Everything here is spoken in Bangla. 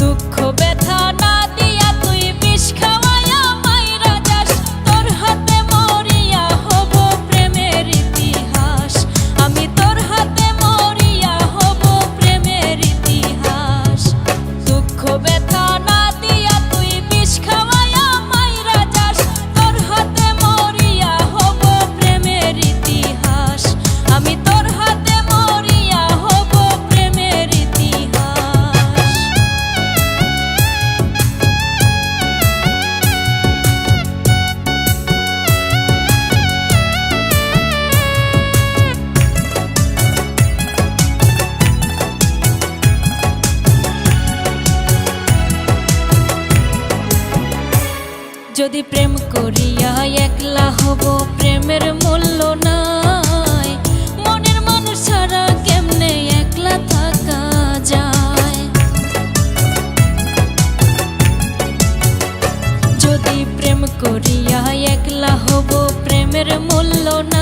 Look যদি প্রেম করিয়া একলা হব, প্রেমের মূল্য নাই। মনের মানুষ ছাড়া কেমনে একলা থাকা যায়? যদি প্রেম করিয়া একলা হব, প্রেমের মূল্য ছাড়া